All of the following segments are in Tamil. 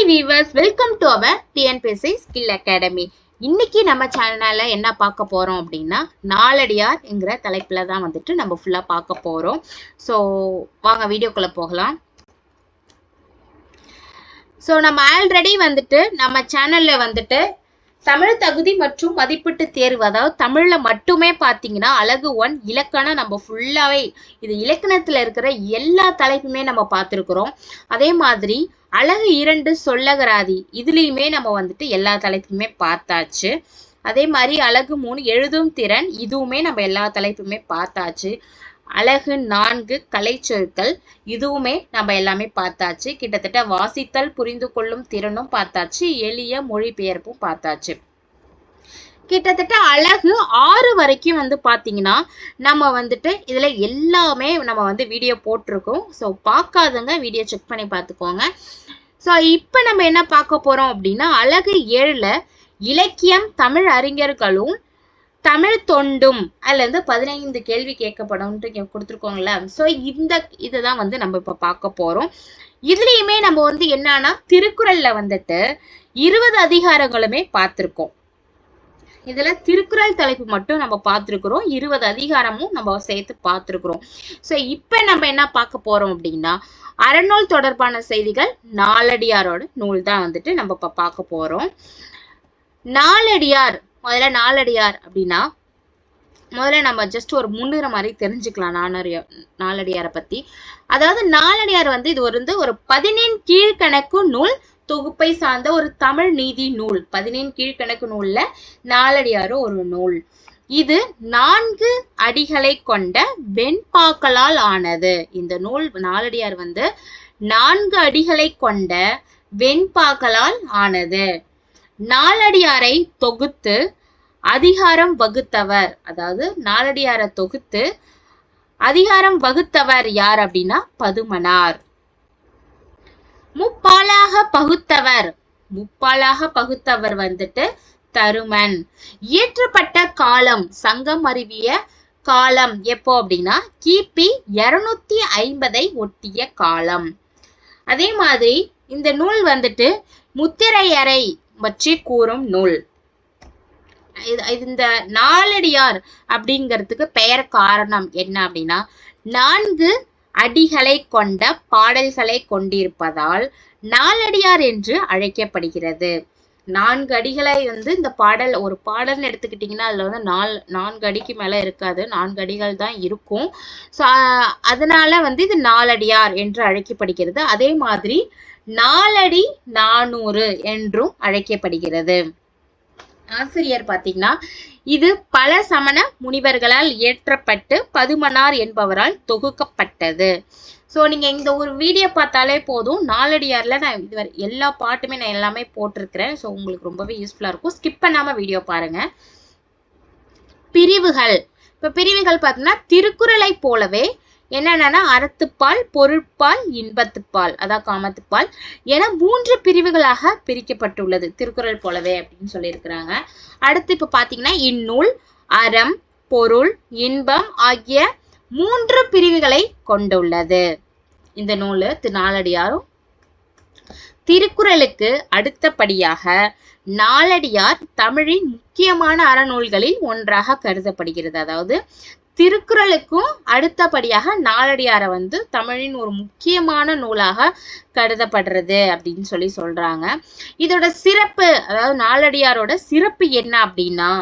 Hi viewers welcome to our TNPSC skill academy இன்னைக்கு நம்ம சேனல்ல என்ன பார்க்க போறோம் அப்படின்னா நாலடியார்ங்கிற தலைப்புல தான் வந்துட்டு நம்ம ஃபுல்லா பார்க்க போறோம். ஸோ வாங்க வீடியோக்குள்ள போகலாம். ஸோ நம்ம ஆல்ரெடி வந்துட்டு நம்ம சேனல்ல வந்துட்டு தமிழ் தகுதி மற்றும் மதிப்பீட்டு தேர்வு அதாவது தமிழ்ல மட்டுமே பார்த்தீங்கன்னா அழகு ஒன் இலக்கணம் நம்ம ஃபுல்லாவே இது இலக்கணத்துல இருக்கிற எல்லா தலைப்புமே நம்ம பார்த்துருக்குறோம். அதே மாதிரி அழகு இரண்டு சொல்லகராதி. இதுலேயுமே நம்ம வந்துட்டு எல்லா தலைப்புமே பார்த்தாச்சு. அதே மாதிரி அழகு மூணு எழுதும் திறன் இதுவுமே நம்ம எல்லா தலைப்புமே பார்த்தாச்சு. அழகு நான்கு கலை சொற்கள் இதுவுமே நம்ம எல்லாமே பார்த்தாச்சு. கிட்டத்தட்ட வாசித்தல் புரிந்து கொள்ளும் திறனும் பார்த்தாச்சு. எளிய மொழிபெயர்ப்பும் பார்த்தாச்சு. கிட்டத்தட்ட அழகு ஆறு வரைக்கும் வந்து பார்த்தீங்கன்னா நம்ம வந்துட்டு இதில் எல்லாமே நம்ம வந்து வீடியோ போட்டிருக்கோம். ஸோ பார்க்காதவங்க வீடியோ செக் பண்ணி பார்த்துக்கோங்க. ஸோ இப்போ நம்ம என்ன பார்க்க போகிறோம் அப்படின்னா அழகு ஏழில் இலக்கியம் தமிழ் அறிஞர்களும் தமிழ் தொண்டும் அதுல இருந்து பதினைந்து கேள்வி கேட்கப்படும் கொடுத்துருக்கோங்களா ஸோ இந்த இதுதான் வந்து நம்ம இப்போ பார்க்க போறோம். இதுலயுமே நம்ம வந்து என்னன்னா திருக்குறள்ல வந்துட்டு இருபது அதிகாரங்களுமே பார்த்துருக்கோம். இதுல திருக்குறள் தலைப்பு மட்டும் நம்ம பார்த்துருக்குறோம். இருபது அதிகாரமும் நம்ம சேர்த்து பார்த்துருக்குறோம். ஸோ இப்போ நம்ம என்ன பார்க்க போறோம் அப்படின்னா அறநூல் தொடர்பான செய்திகள் நாலடியாரோட நூல் தான் வந்துட்டு நம்ம இப்போ பார்க்க போறோம். நாலடியார் முதல்ல நாலடியார் அப்படின்னா முதல்ல நம்ம ஜஸ்ட் ஒரு முன்னுற மாதிரி தெரிஞ்சுக்கலாம் நாலடியார் நாலடியாரை பத்தி. அதாவது நாலடியார் வந்து இது வந்து ஒரு பதினெண் கீழ்கணக்கு நூல் தொகுப்பை சார்ந்த ஒரு தமிழ் நீதி நூல் பதினேழு கீழ்கணக்கு நூல்ல நாலடியாரும் ஒரு நூல். இது நான்கு அடிகளை கொண்ட வெண்பாக்களால் ஆனது. இந்த நூல் நாலடியார் வந்து நான்கு அடிகளை கொண்ட வெண்பாக்களால் ஆனது. நாலடியாரை தொகுத்து அதிகாரம் வகுத்தவர். அதாவது நாலடியாரை தொகுத்து அதிகாரம் வகுத்தவர் யார் அப்படின்னா பதுமனார். முப்பாலாக பகுத்தவர். முப்பாலாக பகுத்தவர் வந்துட்டு தருமன். இயற்றப்பட்ட காலம் சங்கம் அறிவிய காலம் எப்போ அப்படின்னா கிபி இருநூத்தி ஐம்பதை ஒட்டிய காலம். அதே மாதிரி இந்த நூல் வந்துட்டு முத்திரையறை பற்றி கூறும் நூல். இந்த நாலடியார் அப்படிங்கிறதுக்கு பெயர் காரணம் என்ன அப்படின்னா நான்கு அடிகளை கொண்ட பாடல்களை கொண்டிருப்பதால் நாலடியார் என்று அழைக்கப்படுகிறது. நான்கு அடிகளை வந்து இந்த பாடல் ஒரு பாடல்னு எடுத்துக்கிட்டிங்கன்னா அதில் வந்து நாலு நான்கு அடிக்கு மேலே இருக்காது. நான்கு அடிகள் தான் இருக்கும். ஸோ அதனால வந்து இது நாலடியார் என்று அழைக்கப்படுகிறது. அதே மாதிரி நாலடி நானூறு என்றும் அழைக்கப்படுகிறது. ஆசிரியர் பார்த்தீங்கன்னா இது பல சமண முனிவர்களால் இயற்றப்பட்டு பதுமனார் என்பவரால் தொகுக்கப்பட்டது. ஸோ நீங்கள் இந்த ஒரு வீடியோ பார்த்தாலே போதும். நாலடியாரில் நான் இதுவரை எல்லா பாட்டுமே நான் எல்லாமே போட்டிருக்கிறேன். ஸோ உங்களுக்கு ரொம்பவே யூஸ்ஃபுல்லாக இருக்கும். ஸ்கிப் பண்ணாமல் வீடியோ பாருங்கள் பிரிவுகள். இப்போ பிரிவுகள் பார்த்தீங்கன்னா திருக்குறளை போலவே என்னென்னா அறத்துப்பால் பொருட்பால் இன்பத்துப்பால் அதான் காமத்துப்பால் என மூன்று பிரிவுகளாக பிரிக்கப்பட்டுள்ளது. திருக்குறள் போலவே அப்படின்னு சொல்லியிருக்கிறாங்க. அடுத்து இப்போ பார்த்தீங்கன்னா இந்நூல் அறம் பொருள் இன்பம் ஆகிய மூன்று பிரிவுகளை கொண்டுள்ளது. இந்த நூல் நாலடியாரும் திருக்குறளுக்கு அடுத்தபடியாக நாலடியார் தமிழின் முக்கியமான அறநூல்களில் ஒன்றாக கருதப்படுகிறது. அதாவது திருக்குறளுக்கும் அடுத்தபடியாக நாலடியாரை வந்து தமிழின் ஒரு முக்கியமான நூலாக கருதப்படுறது அப்படின்னு சொல்லி சொல்றாங்க. இதோட சிறப்பு அதாவது நாலடியாரோட சிறப்பு என்ன அப்படின்னா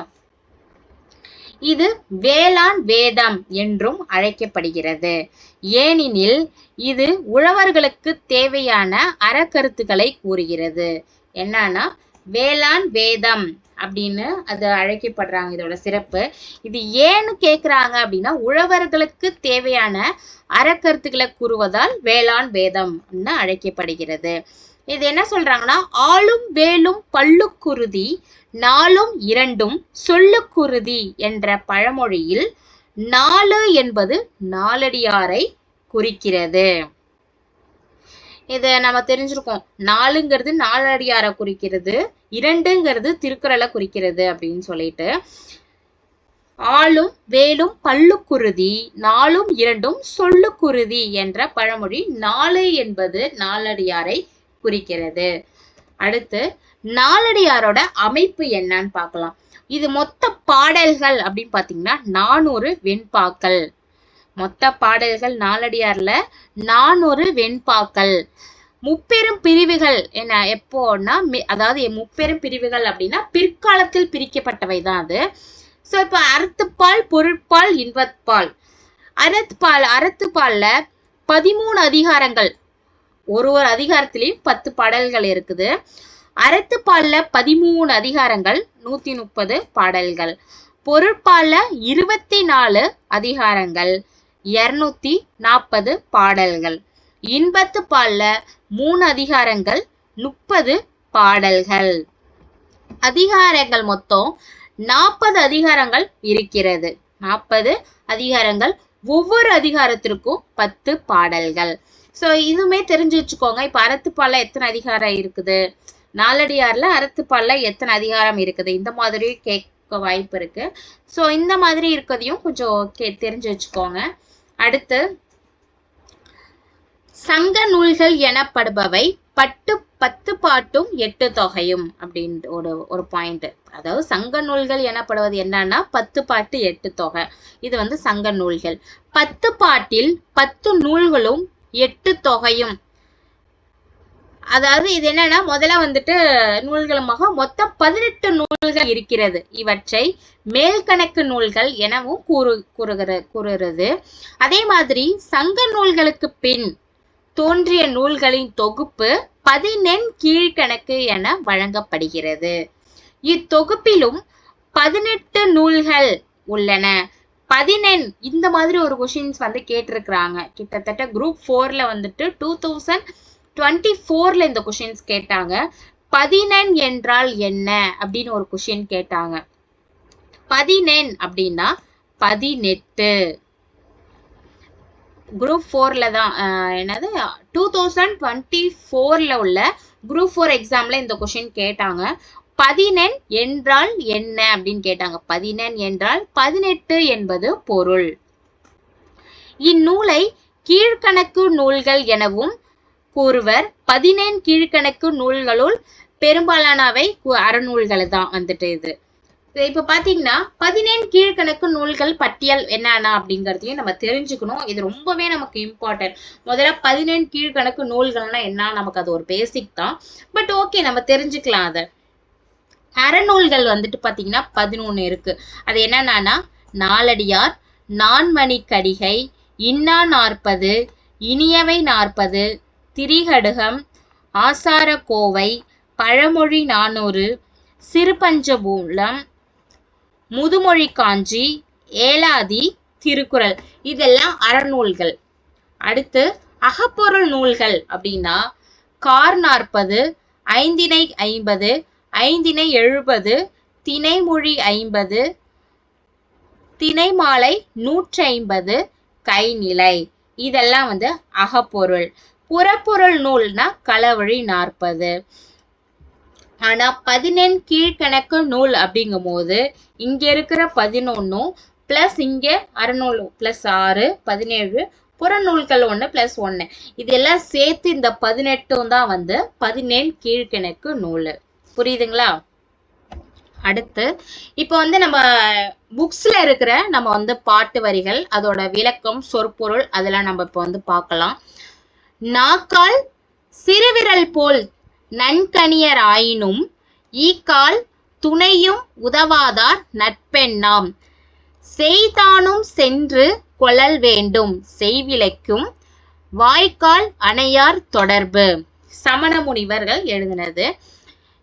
இது வேளாண் வேதம் என்றும் அழைக்கப்படுகிறது. ஏனெனில் இது உழவர்களுக்கு தேவையான அறக்கருத்துக்களை கூறுகிறது. என்னன்னா வேளாண் வேதம் அப்படின்னு அது அழைக்கப்படுறாங்க இதோட சிறப்பு. இது ஏன்னு கேட்குறாங்க அப்படின்னா உழவர்களுக்கு தேவையான அறக்கருத்துக்களை கூறுவதால் வேளாண் வேதம் அழைக்கப்படுகிறது. இது என்ன சொல்றாங்கன்னா ஆளும் வேலும் பல்லுக்குருதி நாளும் இரண்டும் சொல்லுக்குருதி என்ற பழமொழியில் நாலு என்பது நாலடியாரை குறிக்கிறது. இதை நம்ம தெரிஞ்சிருக்கோம். நாலுங்கிறது நாலடியாரை குறிக்கிறது இரண்டுங்கிறது திருக்குறளை குறிக்கிறது அப்படின்னு சொல்லிட்டு. ஆளும் வேலும் பல்லுக்குருதி நாலும் இரண்டும் சொல்லுக்குருதி என்ற பழமொழி நாலு என்பது நாலடியாரை குறிக்கிறது. அடுத்து நாலடியாரோட அமைப்பு என்னன்னு பார்க்கலாம். இது மொத்த பாடல்கள் அப்படின்னு பார்த்தீங்கன்னா நானூறு வெண்பாக்கள். மொத்த பாடல்கள் நாலடியார்ல ஒரு வெண்பாக்கள். முப்பெரும் பிரிவுகள் என்ன எப்போன்னா அதாவது முப்பெரும் பிரிவுகள் அப்படின்னா பிற்காலத்தில் பிரிக்கப்பட்டவை தான் அது. ஸோ இப்போ அறத்துப்பால் பொருட்பால் இன்பத்பால். அறத்துப்பால் அறத்துப்பால்ல பதிமூணு அதிகாரங்கள். ஒரு ஒரு அதிகாரத்திலையும் பத்து பாடல்கள் இருக்குது. அறத்துப்பால்ல பதிமூணு அதிகாரங்கள் நூத்தி முப்பது பாடல்கள். பொருட்பால்ல இருபத்தி நாலு அதிகாரங்கள். இருநூத்தி நாற்பது பாடல்கள். இன்பத்து பால்ல மூணு அதிகாரங்கள் முப்பது பாடல்கள். அதிகாரங்கள் மொத்தம் நாற்பது அதிகாரங்கள் இருக்கிறது. நாற்பது அதிகாரங்கள் ஒவ்வொரு அதிகாரத்திற்கும் பத்து பாடல்கள். சோ இதுவுமே தெரிஞ்சு வச்சுக்கோங்க. இப்ப அறத்துப்பால்ல எத்தனை அதிகாரம் இருக்குது? நாலடியார்ல அறத்துப்பால்ல எத்தனை அதிகாரம் இருக்குது? இந்த மாதிரி கேட்க வாய்ப்பு இருக்கு. சோ இந்த மாதிரி இருக்கிறதையும் கொஞ்சம் கே தெரிஞ்சு வச்சுக்கோங்க. அடுத்து சங்க நூல்கள் எனப்படுபவை பட்டு பத்து பாட்டும் எட்டு தொகையும் அப்படின்ட்டு ஒரு ஒரு பாயிண்ட் அதாவது சங்க நூல்கள் எனப்படுவது என்னன்னா பத்து பாட்டு எட்டு தொகை. இது வந்து சங்க நூல்கள். பத்து பாட்டில் பத்து நூல்களும் எட்டு தொகையும் அதாவது இது என்னன்னா முதல்ல வந்துட்டு நூல்களுமாக மொத்தம் பதினெட்டு நூல்கள் இருக்கிறது. இவற்றை மேல்கணக்கு நூல்கள் எனவும் கூறு கூறுகிற கூறுகிறது. அதே மாதிரி சங்க நூல்களுக்கு பின் தோன்றிய நூல்களின் தொகுப்பு பதினெண் கீழ்கணக்கு என வழங்கப்படுகிறது. இத்தொகுப்பிலும் பதினெட்டு நூல்கள் உள்ளன. பதினெண் இந்த மாதிரி ஒரு கொஷின்ஸ் வந்து கேட்டிருக்கிறாங்க. கிட்டத்தட்ட குரூப் ஃபோர்ல வந்துட்டு டூ தௌசண்ட் டுவெண்ட்டி ஃபோர்ல இந்த கொஷின்ஸ் கேட்டாங்க. பதினெண் என்றால் என்ன? அப்படின்னு ஒரு கொஷின் கேட்டாங்க. பதினெண் அப்படின்னா பதினெட்டு. குரூப் ஃபோர்ல தான் என்னது? டூ தௌசண்ட் டுவெண்ட்டி ஃபோர்ல உள்ள குரூப் ஃபோர் எக்ஸாம்ல இந்த கொஷின் கேட்டாங்க. பதினெண் என்றால் என்ன? அப்படின்னு கேட்டாங்க. பதினெண் என்றால் பதினெட்டு என்பது பொருள். இந்நூலை கீழ்கணக்கு நூல்கள் எனவும் கூறுவர் பதினேன் கீழ்கணக்கு நூல்களுள் பெரும்பாலானவை கு- அறநூல்கள் தான் வந்துட்டு இது. இப்ப பாத்தீங்கன்னா பதினேழு கீழ்கணக்கு நூல்கள் பட்டியல் என்னென்ன அப்படிங்கறதையும் நம்ம தெரிஞ்சுக்கணும். இது ரொம்பவே நமக்கு இம்பார்ட்டன்ட் முதல்ல பதினேழு கீழ்கணக்கு நூல்கள்னா என்ன? நமக்கு அது ஒரு பேசிக் தான். பட் ஓகே நம்ம தெரிஞ்சுக்கலாம் அதை. அறநூல்கள் வந்துட்டு பாத்தீங்கன்னா பதினொன்னு இருக்கு. அது என்னன்னா நாலடியார் நான்மணி கடிகை இன்னா நாற்பது இனியவை நாற்பது திரிகடுகம் ஆசாரக்கோவை பழமொழி நானூறு சிறுபஞ்சபூலம் முதுமொழி காஞ்சி ஏலாதி திருக்குறள். இதெல்லாம் அறநூல்கள். அடுத்து அகப்பொருள் நூல்கள் அப்படின்னா கார் நாற்பது ஐந்தினை ஐம்பது ஐந்தினை எழுபது திணைமொழி ஐம்பது திணைமாலை நூற்றி ஐம்பது கைநிலை. இதெல்லாம் வந்து அகப்பொருள். புறப்பொருள் நூல்னா களவழி நாற்பது. ஆனா பதினெண் கீழ்கணக்கு நூல் அப்படிங்கும் போது இங்க இருக்கிற பதினொன்னும் பிளஸ் இங்க அறநூல் பிளஸ் ஆறு பதினேழு புறநூல்கள் ஒண்ணு பிளஸ் ஒண்ணு. இதெல்லாம் சேர்த்து இந்த பதினெட்டும் தான் வந்து பதினேழு கீழ்கணக்கு நூல். புரியுதுங்களா? அடுத்து இப்போ வந்து நம்ம புக்ஸ்ல இருக்கிற நம்ம வந்து பாட்டு வரிகள் அதோட விளக்கம் சொற்பொருள் அதெல்லாம் நம்ம இப்போ வந்து பார்க்கலாம். நாக்கால் சிறுவிரல் போல் நன்கனியராயினும் ஈக்கால் துணையும் உதவாதார் நட்பெண்ணாம். செய்தானும் சென்று கொளல் வேண்டும். செய்விலைக்கும் வாய்க்கால் அணையார் தொடர்பு. சமண முனிவர்கள் எழுதினது.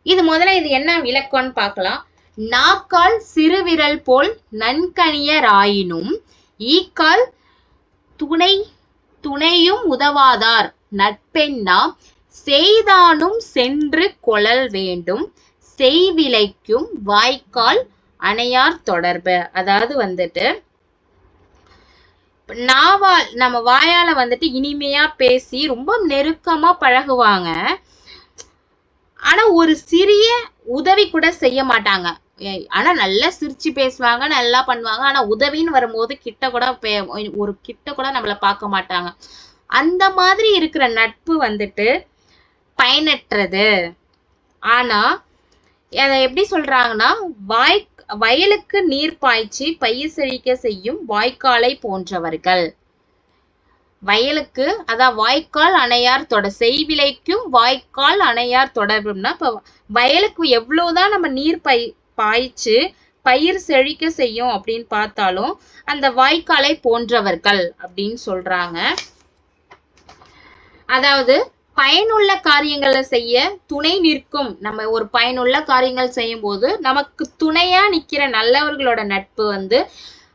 இது முதல்ல இது என்ன விளக்கம்னு பார்க்கலாம். நாக்கால் சிறுவிரல் போல் நன்கனியராயினும் ஈக்கால் துணை துணையும் உதவாதார். நட்பெண்ணாம் செய்தானும் சென்று கொளல் வேண்டும். செய்விலைக்கும் வாய்க்கால் அணையார் தொடர்பு. அதாவது வந்துட்டு நாவால் நம்ம வாயால வந்துட்டு இனிமையா பேசி ரொம்ப நெருக்கமா பழகுவாங்க. ஆனா ஒரு சிறிய உதவி கூட செய்ய மாட்டாங்க. ஆனா நல்லா சிரிச்சு பேசுவாங்க நல்லா பண்ணுவாங்க. ஆனா உதவின்னு வரும்போது கிட்ட கூட பே- ஒரு கிட்ட கூட நம்மள பார்க்க மாட்டாங்க. அந்த மாதிரி இருக்கிற நட்பு வந்துட்டு பயனற்றது. ஆனா அதை எப்படி சொல்றாங்கன்னா வாய் வயலுக்கு நீர் பாய்ச்சி பயிர் செழிக்க செய்யும் வாய்க்காலை போன்றவர்கள். வயலுக்கு அதான் வாய்க்கால் அணையார் தொடர் செய்விலைக்கும் வாய்க்கால் அணையார் தொடரும்னா இப்ப வயலுக்கு எவ்வளவுதான் நம்ம நீர் பை பாய்ச்சு பயிர் செழிக்க செய்யும் அப்படின்னு பார்த்தாலும் அந்த வாய்க்காலை போன்றவர்கள் அப்படின்னு சொல்றாங்க. அதாவது பயனுள்ள காரியங்களை செய்ய துணை நிற்கும். நம்ம ஒரு பயனுள்ள காரியங்கள் செய்யும் போது நமக்கு துணையா நிக்கிற நல்லவர்களோட நட்பு வந்து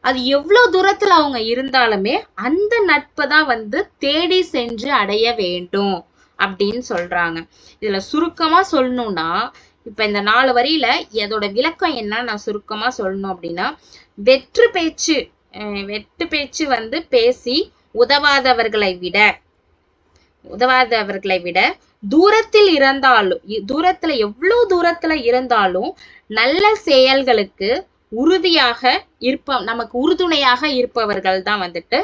அது எவ்வளவு தூரத்துல அவங்க இருந்தாலுமே அந்த நட்பை தான் வந்து தேடி சென்று அடைய வேண்டும் அப்படின்னு சொல்றாங்க. இதுல சுருக்கமா சொல்லணும்னா இப்ப இந்த நாலு வரியில இதோட விளக்கம் என்ன நான் சுருக்கமா சொல்லணும் அப்படின்னா வெற்று பேச்சு வெற்று பேச்சு வந்து பேசி உதவாதவர்களை விட உதவாதவர்களை விட தூரத்தில் இருந்தாலும் தூரத்தில் தூரத்துல எவ்வளவு தூரத்துல இருந்தாலும் நல்ல செயல்களுக்கு உறுதியாக இருப்ப நமக்கு உறுதுணையாக இருப்பவர்கள் தான் வந்துட்டு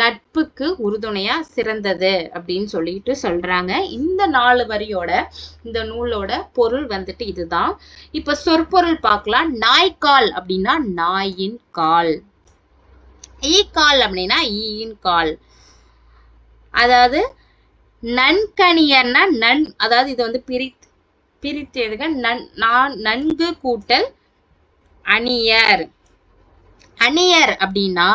நட்புக்கு உறுதுணையா சிறந்தது அப்படின்னு சொல்லிட்டு சொல்றாங்க. இந்த நாலு வரியோட இந்த நூலோட பொருள் வந்துட்டு இதுதான். இப்ப சொற்பொருள் பார்க்கலாம். நாய்க்கால் அப்படின்னா நாயின் கால். ஈ கால் அப்படின்னா ஈயின் கால். அதாவது நன்கணியர்னா நன் அதாவது இது வந்து பிரி பிரித்து நன் நான் நன்கு கூட்டல் அணியர். அணியர் அப்படின்னா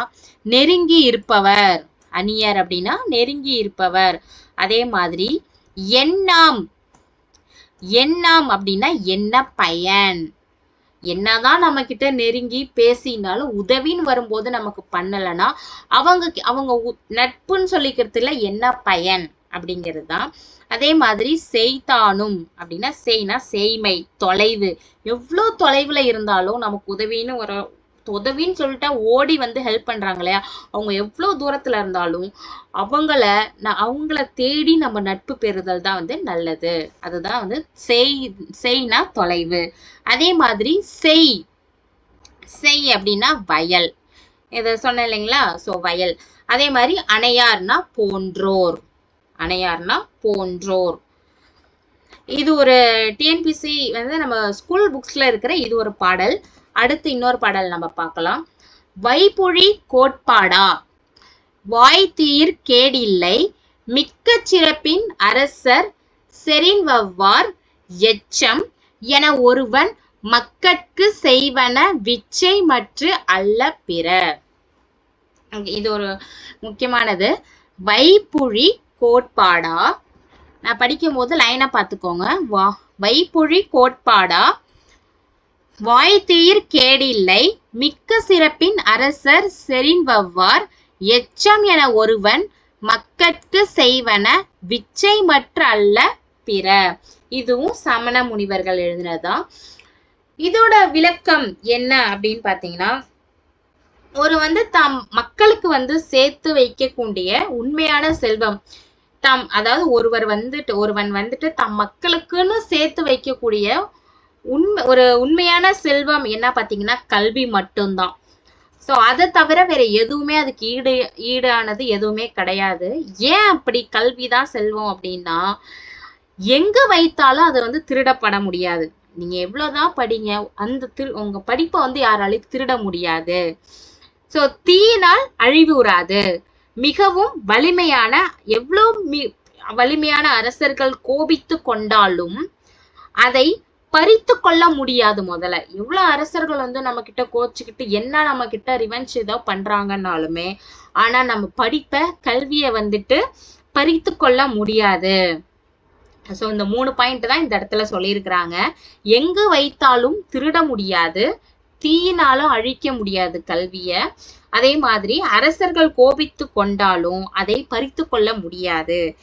நெருங்கி இருப்பவர். அணியர் அப்படின்னா நெருங்கி இருப்பவர். அதே மாதிரி எண்ணாம். எண்ணாம் அப்படின்னா என்ன பயன்? என்னதான் நம்ம கிட்ட நெருங்கி பேசினாலும் உதவின்னு வரும்போது நமக்கு பண்ணலைன்னா அவங்க அவங்க நட்புன்னு சொல்லிக்கிறதுல என்ன பயன் அப்படிங்கிறது தான் அதே மாதிரி செய்தானும். அப்படின்னா செய்னா செய்மை தொலைவு. எவ்வளோ தொலைவில் இருந்தாலும் நமக்கு உதவின்னு ஒரு உதவின்னு சொல்லிட்டா ஓடி வந்து ஹெல்ப் பண்றாங்க இல்லையா? அவங்க எவ்வளோ தூரத்துல இருந்தாலும் அவங்கள நான் அவங்கள தேடி நம்ம நட்பு பெறுதல் தான் வந்து நல்லது. அதுதான் வந்து செய் செய்னா தொலைவு. அதே மாதிரி செய். செய் அப்படின்னா வயல். இதை சொன்னேன் இல்லைங்களா? ஸோ வயல். அதே மாதிரி அணையார்னா போன்றோர். அணையார்னா போன்றோர். இது ஒரு டிஎன்பிசி வந்து நம்ம ஸ்கூல் புக்ஸ்ல இருக்கிற இது ஒரு பாடல். அடுத்து இன்னொரு பாடல் நம்ம பார்க்கலாம். வைப்புழி கோட்பாடா? வாய்த்தீர் கேடில்லை. மிக்க சிறப்பின் அரசர் செறின்வவ்வார் எச்சம் என ஒருவன் மக்கட்கு செய்வன விச்சை மற்று அல்ல பிற. இது ஒரு முக்கியமானது. வைப்புழி கோட்பாடா? நான் படிக்கும் போது லைனை பார்த்துக்கோங்க. வா வைப்புழி கோட்பாடா? வாய்த்தீர் கேடில்லை மிக்க சிறப்பின் அரசர் செறின்வவ்வார் எச்சம் என ஒருவன் மக்கட்கு செய்வன விச்சை மற்ற அல்ல பிற. இதுவும் சமண முனிவர்கள் எழுதினதுதான் இதோட விளக்கம் என்ன அப்படின்னு பாத்தீங்கன்னா ஒரு வந்து தாம் மக்களுக்கு வந்து சேர்த்து வைக்கக்கூடிய உண்மையான செல்வம். தம் அதாவது ஒருவர் வந்துட்டு ஒருவன் வந்துட்டு தம் மக்களுக்குன்னு சேர்த்து வைக்கக்கூடிய உண்மை ஒரு உண்மையான செல்வம் என்ன பார்த்தீங்கன்னா கல்வி மட்டும்தான். ஸோ அதை தவிர வேற எதுவுமே அதுக்கு ஈடு ஈடானது எதுவுமே கிடையாது. ஏன் அப்படி கல்வி தான் செல்வம் அப்படின்னா எங்கே வைத்தாலும் அது வந்து திருடப்பட முடியாது. நீங்க எவ்வளவுதான் படிங்க அந்த திரு உங்க படிப்பை வந்து யாராலையும் திருட முடியாது. ஸோ தீயினால் அழிவுறாது மிகவும் வலிமையான எவ்வளோ மி வலிமையான அரசர்கள் கோபித்து கொண்டாலும் அதை பறித்து கொள்ள முடியாது முதல்ல. எவ்வளோ அரசர்கள் வந்து நம்ம கிட்ட கோச்சுக்கிட்டு என்ன நம்ம கிட்ட ரிவெஞ்ச் ஏதோ பண்றாங்கன்னாலுமே ஆனா நம்ம படிப்ப கல்வியை வந்துட்டு பறித்து கொள்ள முடியாது. ஸோ இந்த மூணு பாயிண்ட் தான் இந்த இடத்துல சொல்லியிருக்கிறாங்க. எங்கு வைத்தாலும் திருட முடியாது. தீயினாலும் அழிக்க முடியாது கல்விய. அதே மாதிரி அரசர்கள் கோபித்து கொண்டாலும் அதை பறித்து கொள்ள முடியாது.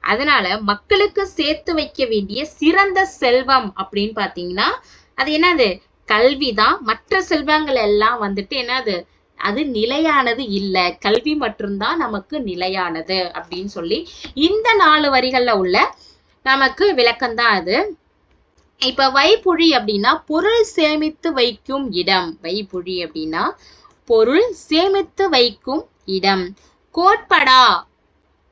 அதனால மக்களுக்கு சேர்த்து வைக்க வேண்டிய சிறந்த செல்வம் அப்படின்னு பாத்தீங்கன்னா அது என்னது? கல்விதான். மற்ற செல்வங்கள் எல்லாம் வந்துட்டு என்னது? அது நிலையானது இல்ல. கல்வி மட்டும்தான் நமக்கு நிலையானது அப்படின்னு சொல்லி இந்த நாலு வரிகள்ல உள்ள நமக்கு விளக்கம்தான் அது. இப்ப வைப்புழி அப்படின்னா பொருள் சேமித்து வைக்கும் இடம். வைப்புழி அப்படின்னா பொருள் சேமித்து வைக்கும் இடம். கோட்படா.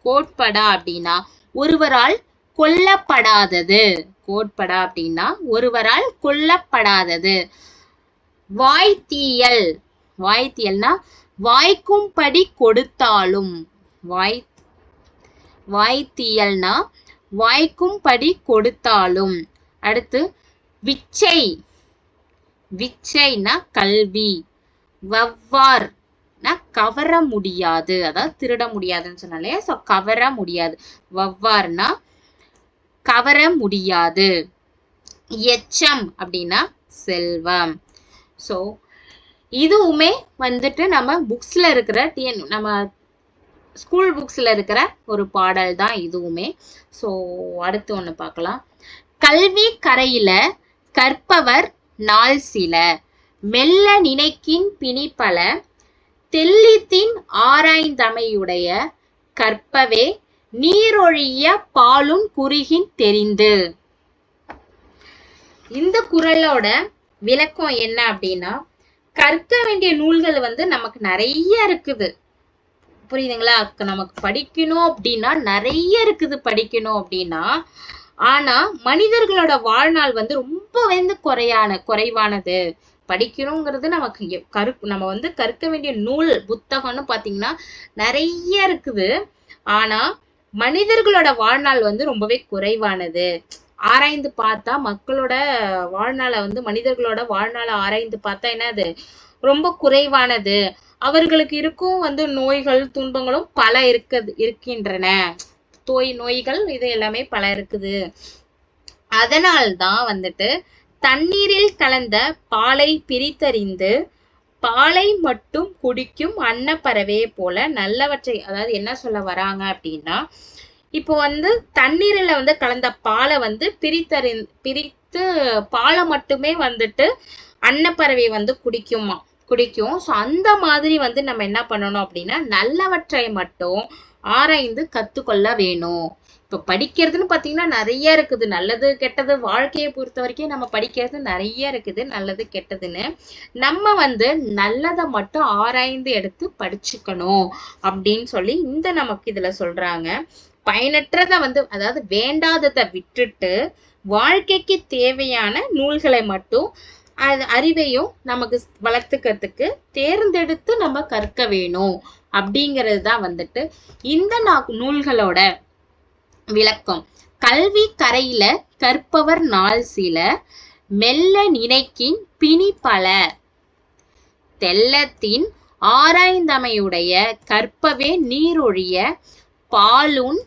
கோட்படா அப்படின்னா ஒருவரால் கொல்லப்படாதது. கோட்படா அப்படின்னா ஒருவரால் கொல்லப்படாதது. வாய்த்தீயல். வாய்த்தியல்னா வாய்க்கும்படி கொடுத்தாலும். வாய் வாய்த்தியல்னா வாய்க்கும்படி கொடுத்தாலும். அடுத்து விச்சை. விச்சைனா கல்வி. வவ்வார் கவர முடியாது. அதாவது திருட முடியாதுன்னு சொன்னாலே ஸோ கவர முடியாது. வவ்வார்னா கவர முடியாது. எச்சம் அப்படின்னா செல்வம். ஸோ இதுவுமே வந்துட்டு நம்ம புக்ஸ்ல இருக்கிற டிஎன் நம்ம ஸ்கூல் புக்ஸ்ல இருக்கிற ஒரு பாடல் தான் இதுவுமே. ஸோ அடுத்து ஒன்று பார்க்கலாம். கல்வி கரையில கற்பவர் நாள் சில. மெல்ல நினைக்கின் பிணிப்பல தெல்லித்தின் ஆராய்ந்தமையுடைய கற்பவே நீரொழிய பாலும் குறுகின் தெரிந்து. இந்த குறளோட விளக்கம் என்ன அப்படின்னா கற்க வேண்டிய நூல்கள் வந்து நமக்கு நிறைய இருக்குது. புரியுதுங்களா? நமக்கு படிக்கணும் அப்படின்னா நிறைய இருக்குது. படிக்கணும் அப்படின்னா ஆனா மனிதர்களோட வாழ்நாள் வந்து ரொம்ப வந்து குறையான குறைவானது. படிக்கணுங்கிறது நமக்கு கரு நம்ம வந்து கற்க வேண்டிய நூல் புத்தகம்னு பாத்தீங்கன்னா நிறைய இருக்குது. ஆனா மனிதர்களோட வாழ்நாள் வந்து ரொம்பவே குறைவானது. ஆராய்ந்து பார்த்தா மக்களோட வாழ்நாளை வந்து மனிதர்களோட வாழ்நாளை ஆராய்ந்து பார்த்தா என்னது? ரொம்ப குறைவானது. அவர்களுக்கு இருக்கும் வந்து நோய்கள் துன்பங்களும் பல இருக்குது இருக்கின்றன. தோய் நோய்கள் இது எல்லாமே பல இருக்குது. அதனால்தான் வந்துட்டு தண்ணீரில் கலந்த பாலை பிரித்தறிந்து பாலை மட்டும் குடிக்கும் அன்னப்பறவையை போல நல்லவற்றை அதாவது என்ன சொல்ல வராங்க அப்படின்னா இப்போ வந்து தண்ணீரில் வந்து கலந்த பாலை வந்து பிரித்தறி பிரித்து பாலை மட்டுமே வந்துட்டு அன்னப்பறவை வந்து குடிக்குமா குடிக்கும். ஸோ அந்த மாதிரி வந்து நம்ம என்ன பண்ணணும் அப்படின்னா நல்லவற்றை மட்டும் ஆராய்ந்து கத்துக்கொள்ள வேணும். இப்போ படிக்கிறதுன்னு பார்த்தீங்கன்னா நிறைய இருக்குது. நல்லது கெட்டது வாழ்க்கையை பொறுத்த வரைக்கும் நம்ம படிக்கிறது நிறைய இருக்குது. நல்லது கெட்டதுன்னு. நம்ம வந்து நல்லதை மட்டும் ஆராய்ந்து எடுத்து படிச்சுக்கணும் அப்படின்னு சொல்லி இந்த நமக்கு இதுல சொல்றாங்க. பயனற்றதை வந்து அதாவது வேண்டாததை விட்டுட்டு வாழ்க்கைக்கு தேவையான நூல்களை மட்டும் அது அறிவையும் நமக்கு வளர்த்துக்கிறதுக்கு தேர்ந்தெடுத்து நம்ம கற்க வேணும். அப்படிங்கிறது தான் வந்துட்டு இந்த நா- நூல்களோட விளக்கம். கல்வி கரையில கற்பவர் நாள் சில மெல்ல நினைக்கின் பிணி பல. தெல்லத்தின் ஆராய்ந்தமையுடைய கற்பவே நீரொழிய பாலுன்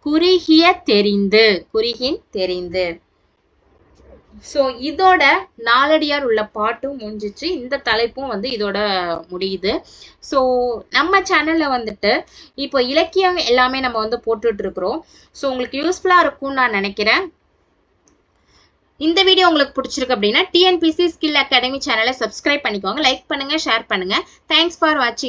குறுகிய தெரிந்து குறுகின் தெரிந்து. ஸோ இதோட நாலடியார் உள்ள பாட்டும் முடிஞ்சிச்சு. இந்த தலைப்பும் வந்து இதோட முடியுது. ஸோ நம்ம சேனலில் வந்துட்டு இப்போ இலக்கியம் எல்லாமே நம்ம வந்து போட்டுட்ருக்குறோம். ஸோ உங்களுக்கு யூஸ்ஃபுல்லாக இருக்கும்னு நான் நினைக்கிறேன். இந்த வீடியோ உங்களுக்கு பிடிச்சிருக்கு அப்படின்னா டிஎன்பிசி ஸ்கில் அகாடமி சேனலை சப்ஸ்கிரைப் பண்ணிக்கோங்க லைக் பண்ணுங்க ஷேர் பண்ணுங்க. தேங்க்ஸ் ஃபார் வாட்சிங்